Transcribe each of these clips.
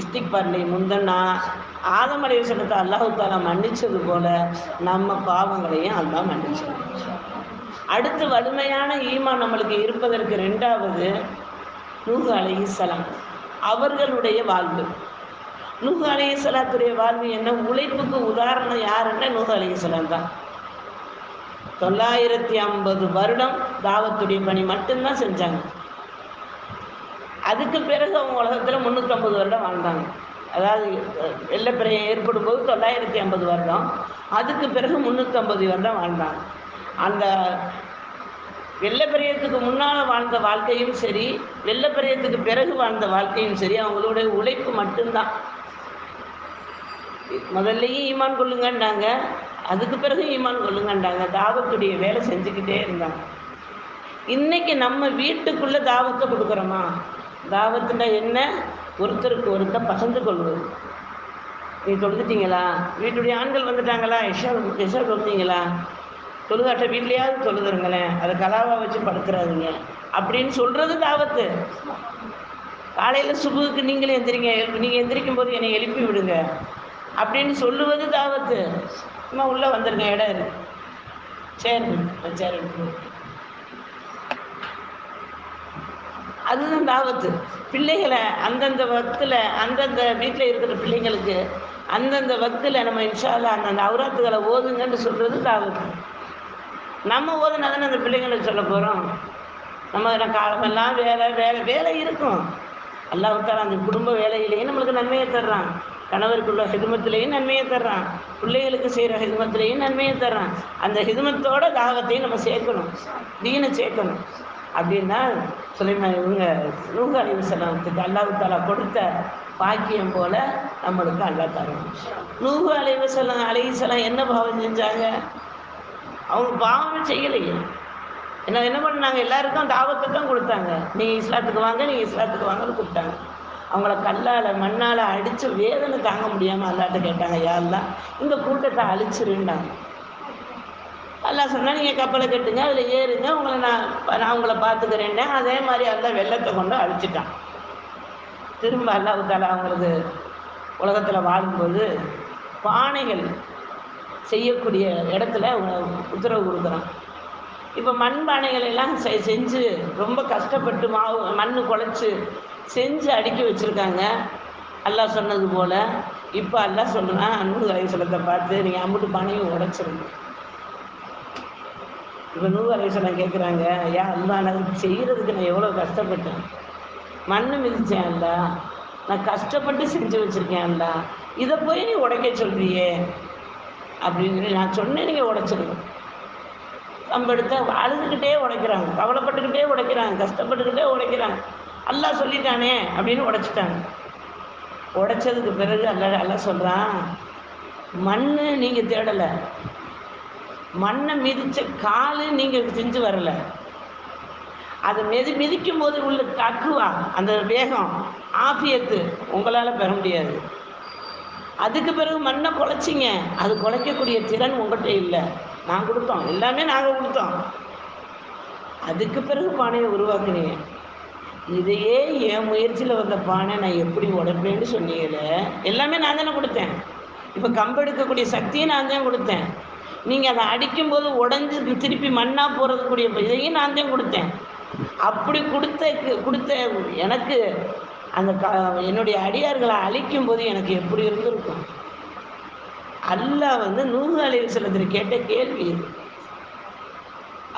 இஸ்திக்பார்லி முந்தன்னா ஆதம் அலைவசனத்தை அல்லாஹு தாலா மன்னிச்சது போல நம்ம பாவங்களையும் அல்லாஹ் மன்னிச்சது அடுத்து வலிமையான ஈமான் நம்மளுக்கு இருப்பதற்கு ரெண்டாவது நூஹு அலைஹிஸ்ஸலாம் அவர்களுடைய வாழ்வு. நூஹு அலைஹிஸ்ஸலாத்துடைய வாழ்வு என்ன? உழைப்புக்கு உதாரணம் யாருன்னா நூஹு அலைஹிஸ்ஸலாம் தான். தொள்ளாயிரத்தி ஐம்பது வருடம் தாவத்துடைய பணி மட்டும்தான் செஞ்சாங்க. அதுக்கு பிறகு அவங்க உலகத்தில் முந்நூற்றம்பது வருடம் வாழ்ந்தாங்க. அதாவது வெள்ளப்பிரையம் ஏற்படும் போது தொள்ளாயிரத்தி ஐம்பது வருடம். அதுக்கு பிறகு முந்நூற்றம்பது வருடம் வாழ்ந்தாங்க. அந்த வெள்ளப்பிரயத்துக்கு முன்னால் வாழ்ந்த வாழ்க்கையும் சரி வெள்ளப்பிரயத்துக்கு பிறகு வாழ்ந்த வாழ்க்கையும் சரி அவங்களுடைய உழைப்பு மட்டும்தான். முதல்லையும் ஈமான் கொள்ளுங்கன்றாங்க அதுக்கு பிறகு ஈமான் கொள்ளுங்கன்றாங்க தாவத்துடைய வேலை செஞ்சுக்கிட்டே இருந்தாங்க. இன்னைக்கு நம்ம வீட்டுக்குள்ளே தாவத்தை கொடுக்குறோமா? தாவத்துனா என்ன? ஒருத்தருக்கு ஒருத்தர் பகிர்ந்து கொள்வது. நீ தொழுதுட்டீங்களா? வீட்டுடைய ஆண்கள் வந்துட்டாங்களா? எஷா எஷா தொழுந்தீங்களா தொழுதாட்ட வீட்லையாவது தொழுதுருங்களேன். அதை கலாவாக வச்சு படுத்துறாதீங்க அப்படின்னு சொல்கிறது தாவத்து. காலையில் சுபுக்கு நீங்களே எந்திரிங்க. நீங்கள் எந்திரிக்கும் போது என்னை எழுப்பி விடுங்க. அப்படின்னு சொல்லுவது தாவத்து. சும்மா உள்ளே வந்துருங்க. இடம் இருக்கு. சரி சரி அதுதான் தாவத்து. பிள்ளைகளை அந்தந்த வக்தில் அந்தந்த வீட்டில் இருக்கிற பிள்ளைங்களுக்கு அந்தந்த வக்தில் நம்ம இன்ஷால்லா அந்தந்த அவுராத்துகளை ஓதுங்கன்னு சொல்கிறது தாவத்து. நம்ம ஓதுனா தானே அந்த பிள்ளைங்களுக்கு சொல்ல போகிறோம் நம்ம காலமெல்லாம் வேலை வேலை வேலை இருக்கும். அல்லாஹால அந்த குடும்ப வேலையிலேயும் நம்மளுக்கு நன்மையை தர்றான். கணவருக்குள்ள ஹிதுமத்திலையும் நன்மையை தர்றான். பிள்ளைகளுக்கு செய்கிற ஹிதுமத்திலையும் நன்மையை தர்றான். அந்த ஹிதுமத்தோட தாகத்தையும் நம்ம சேர்க்கணும். தீனை சேர்க்கணும். அப்படின்னா சுலைமா இவங்க நூக அலைவசலத்துக்கு அல்லாஹு தாலா கொடுத்த பாக்கியம் போல நம்மளுக்கு அல்லா தரும் நூகு அலைவசலம் அலைவசலம் என்ன பாவம் செஞ்சாங்க? அவங்க பாவமே செய்யலையே. என்ன என்ன பண்ணாங்க? எல்லாருக்கும் தாவத்தை தான் கொடுத்தாங்க. நீங்கள் இஸ்லாத்துக்கு வாங்க நீங்கள் இஸ்லாத்துக்கு வாங்கன்னு கொடுத்தாங்க அவங்கள கல்லால் மண்ணால் அடித்து வேதனை தாங்க முடியாமல் அல்லாட்ட கேட்டாங்க யாரெல்லாம் இந்த கூட்டத்தை அழிச்சிருந்தாங்க அல்லாஹ் சொன்னால் நீங்கள் கப்பலை கட்டுங்க அதில் ஏறுங்க உங்களை நான் நான் உங்களை பார்த்துக்கிறேன் அதே மாதிரி அந்த வெள்ளத்தை கொண்டு அழிச்சிட்டான் திரும்ப அல்லாஹ் அவங்களுக்கு உலகத்தில் வாழும்போது பானைகள் செய்யக்கூடிய இடத்துல உத்தரவு கொடுக்குறான். இப்போ மண் பானைகள் எல்லாம் செ- செஞ்சு ரொம்ப கஷ்டப்பட்டு மாவு மண் குழச்சி செஞ்சு அடுக்கி வச்சுருக்காங்க. அல்லாஹ் சொன்னது போல் இப்போ அல்லாஹ் சொல்லுனா நூறு அலைசலத்தை பார்த்து நீங்கள் அம்புட்டு பானையும் உடைச்சிருங்க. இப்போ நூறு அலைசலம் கேட்குறாங்க ஐயா அல்லா நான் செய்கிறதுக்கு நான் எவ்வளோ கஷ்டப்பட்டேன். மண் மிதிச்சேன்டா நான் கஷ்டப்பட்டு செஞ்சு வச்சுருக்கேன் இதை போய் நீ உடைக்க சொல்றியே? அப்படின்னு சொல்லி நான் சொன்னேன் நீங்கள் உடைச்சிருங்க. கம்பெடுத்த அழுதுகிட்டே உடைக்கிறாங்க கவலைப்பட்டுக்கிட்டே உடைக்கிறாங்க கஷ்டப்பட்டுக்கிட்டே உடைக்கிறாங்க. அல்லா சொல்லிட்டானே அப்படின்னு உடைச்சிட்டாங்க. உடைச்சதுக்கு பிறகு அல்ல அல்ல சொல்கிறான் மண் நீங்கள் தேடலை. மண்ணை மிதிச்ச காலு நீங்கள் செஞ்சு வரல. அதை மிதி மிதிக்கும் போது உள்ள தக்குவா அந்த வேகம் ஆபியத்து உங்களால் பெற முடியாது. அதுக்கு பிறகு மண்ணை குலைச்சிங்க அது குலைக்கக்கூடிய திறன் உங்கள்கிட்ட இல்லை. நான் கொடுத்தோம் எல்லாமே நாங்கள் கொடுத்தோம். அதுக்கு பிறகு பானையை உருவாக்குனீங்க. இதையே என் முயற்சியில் வந்த பானை நான் எப்படி உடைப்பேன்னு சொன்னீங்களே எல்லாமே நான் தானே கொடுத்தேன். இப்போ கம்பெடுக்கக்கூடிய சக்தியை நான் தான் கொடுத்தேன். நீங்கள் அதை அடிக்கும்போது உடஞ்சி திருப்பி மண்ணாக போகிறதுக்கூடிய இதையும் நான் தான் கொடுத்தேன். அப்படி கொடுத்த கொடுத்த எனக்கு அந்த க என்னுடைய அடியார்களை அழிக்கும் போது எனக்கு எப்படி இருந்திருக்கும்? அல்லா வந்து நூறு அலைவு செல்லத்தில் கேட்ட கேள்வி இது.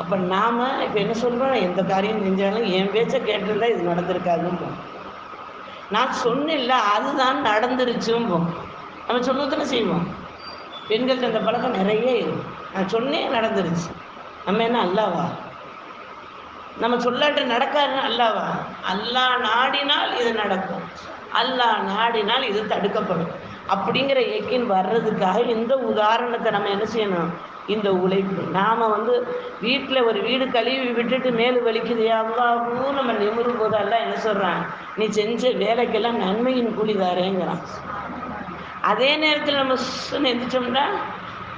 அப்போ நாம் இப்போ என்ன சொல்கிறோம் எந்த காரியம் செஞ்சாலும் என் பேச்சை கேட்டிருந்தா இது நடந்திருக்காதுன்னு நான் சொன்னில்ல அதுதான் நடந்துருச்சும்போம் நம்ம சொல்லத்தானே செய்வோம்? பெண்கள்கிட்ட அந்த பழக்கம் நிறைய இருக்கு. நான் சொன்னேன் நடந்துருச்சு. நம்ம என்ன அல்லாவா? நம்ம சொல்லாட்ட நடக்காதுன்னு அல்லாவா? அல்லா நாடினால் இது நடக்கும். அல்லா நாடினால் இது தடுக்கப்படும். அப்படிங்கிற எக்கின் வர்றதுக்காக இந்த உதாரணத்தை நம்ம என்ன செய்யணும்? இந்த உழைப்பு. நாம் வந்து வீட்டில் ஒரு வீடு கழுவி விட்டுட்டு மேலு வலிக்குது. அவ்வாவும் நம்ம நிமிரும் போதெல்லாம் என்ன சொல்கிறான் நீ செஞ்ச வேலைக்கெல்லாம் நன்மையின் கூலி தாரேங்கிறான். அதே நேரத்தில் நம்ம சுன்னு எந்திரிச்சோம்னா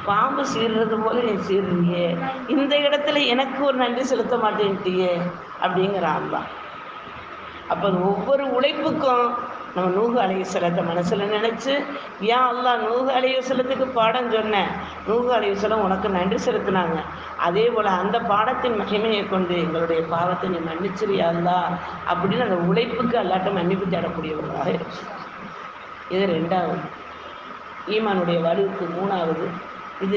பாம்பு சீர்றது போல நீ சீர்றியே. இந்த இடத்துல எனக்கு ஒரு நன்றி செலுத்த மாட்டேன்ட்டியே அப்படிங்கிற அல்லா அப்போ ஒவ்வொரு உழைப்புக்கும் நம்ம நூகு அலையுசலத்தை மனசில் நினச்சி ஏன் அல்லா நூகு அலையுசலத்துக்கு பாடம் சொன்னேன் நூகு அலையுசலம் உனக்கு நன்றி செலுத்தினாங்க. அதே போல் அந்த பாடத்தின் மகிமையை கொண்டு எங்களுடைய பாவத்தை நீ மன்னிச்சிரியா அல்லா அப்படின்னு அந்த உழைப்புக்கு அல்லாட்ட மன்னிப்பு தேடக்கூடியவர்களாக இருக்கும் இது ரெண்டாவது. ஈமானுடைய வலுவுக்கு மூணாவது இது